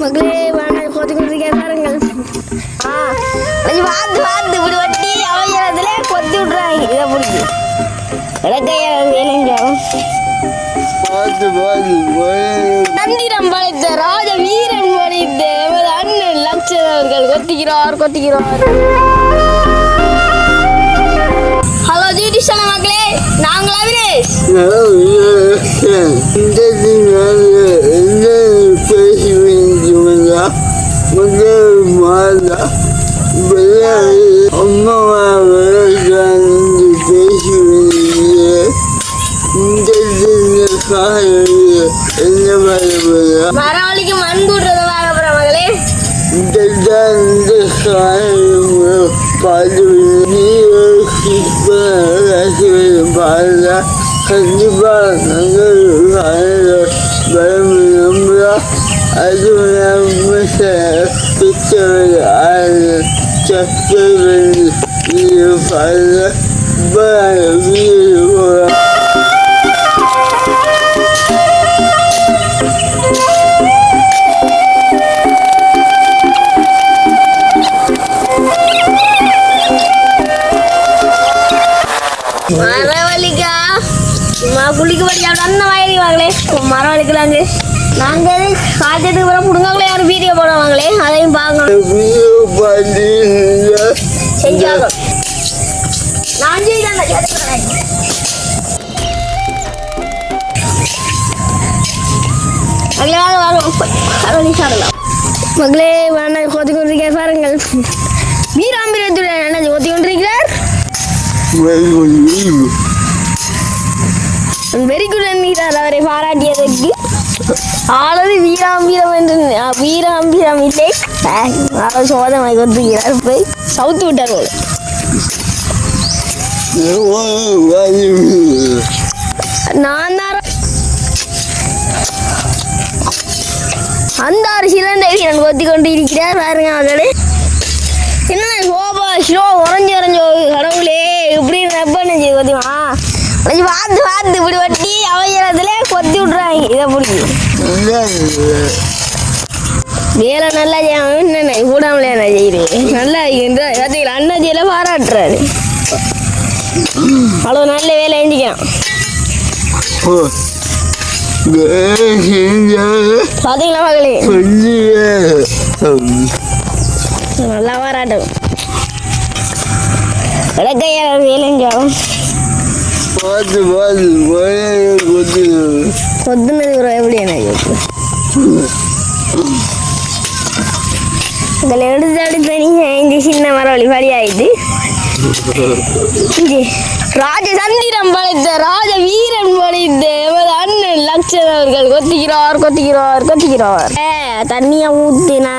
மகளே பார்த்து இப்படி வட்டி அவசரத்துல கொத்தி விட்றாங்க இதை பிடிச்சி பார்த்து பார்த்து தந்திரம் படைத்த ராஜ வீரன் படைத்த எமது அண்ணன் லட்சன் அவர்கள் கொத்திக்கிறார் கொத்திக்கிறார். ஹலோ ஜூடிஷன மக்களே நாங்கள் அவினேஷ் இந்த முதல் மாதா அம்மாவாக பேசி வேண்டிய இந்த என்ன மரவழிக்கு மண் வாங்க இந்த பாருங்க வரம் நம்புகிறா அது நம்ம பிச்சை ஆறு சக்தி பாருங்க வீடு மரவழிக்கா சும்மா குளிக்க படிக்க அந்த வயலுக்கு வாங்களே. மரவழிக்கலாங்க நாங்கள் காய்ச்சதுக்கு அப்புறம் பிடுங்காங்களே நான் செய்தான் மகளே வாங்க வாங்க அரவணி மகளே வேணாம் கொத்தி கொண்டிருக்கார் பாருங்கள். வீராம்பிரத்துடன் என்ன கொத்தி கொண்டிருக்கிறார். வெரி குட் என்கிறார் அவரை பாராட்டியதற்கு ஆளது வீராம்பீரம் என்று வீராம்பீரம் இல்லை. அவர் சோதனை கொடுத்துக்கிறார் போய் சவுத்து விட்டார் போல. நான் தான் அந்த ஒரு சிலண்டை கொத்தி கொண்டு இருக்கிறார் பாருங்க மகளே என்ன சோபா ஷோ உறைஞ்சி உறைஞ்சி போகுது கடவுளே இப்படி நப்பன்னு செய்ய கொத்திமா கொஞ்சம் பார்த்து பார்த்து இப்படி வட்டி அவையிறதுல கொத்தி விட்றாங்க இதை பிடிச்சி வேலை நல்லா செய்யணும் என்ன கூடாமலே நான் செய்யுறேன் நல்லா இந்த பார்த்தீங்களா பாராட்டுறாரு. அவ்வளோ நல்ல வேலை செஞ்சுக்கலாம் பார்த்தீங்களா மகளே? நல்லா பாராட்டும் இலக்கைய வேலைஞ்சாலும் பார்த்து பார்த்து கொத்து கொத்துனது ஒரு எப்படி எனக்கு இதில் எடுத்து எடுத்து நீங்கள் இந்த சின்ன மரவழி வழி இங்கே ராஜ சந்திரம் படைத்த ராஜ வீரன் படைத்த எமது அண்ணன் லட்சன் அவர்கள் கொத்திக்கிறார் கொத்திக்கிறார் கொத்திக்கிறார் தண்ணியை ஊத்துனா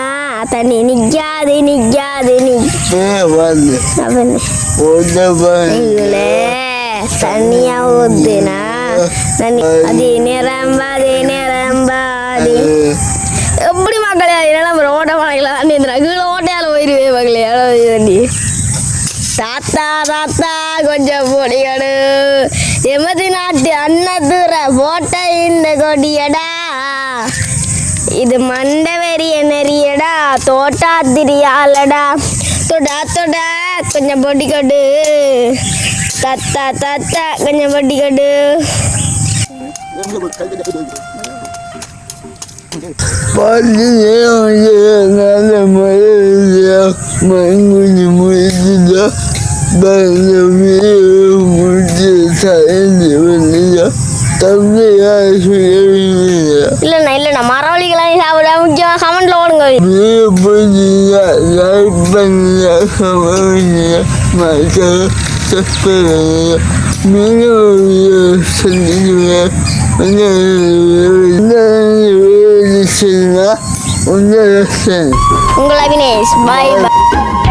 தண்ணி நிக்காது நிக்காது நி. பார்த்து அப்படின்னு ஒன்றை பார்த்து நீங்களே தண்ணியா ஊத்துனா தண்ணி. அது நிரம்பாது நிரம்பாது எப்படி மக்களே இதெல்லாம் ஓட்ட மலையில தண்ணி கீழே ஓட்டையால போயிருவே மகளே அளவு தண்ணி. தாத்தா தாத்தா கொஞ்சம் பொடியடு எமது நாட்டு அன்னதுர போட்ட இந்த கொடியடா. இது மண்டவெறிய நெறியடா தோட்டாத்திரியாலடா தொடா தொடா கொஞ்சம் பொடி கொடு தத்தா தத்தா கொஞ்சம் பொடி கொடு பார்த்து முடிச்சு வந்துதா தம்பியா சொல்லுவீங்க இல்லைண்ணா இல்லைண்ணா. மரவழிகளாம் சாப்பிட முக்கியமாக கமெண்ட்ல ஓடுங்க வீடு பிடிச்சிங்க லைக் பண்ணுங்க கமெண்ட் மக்கள் சப்ஸ்கிரைப் மீண்டும் உங்கள் அவினேஷ் பாய் பாய்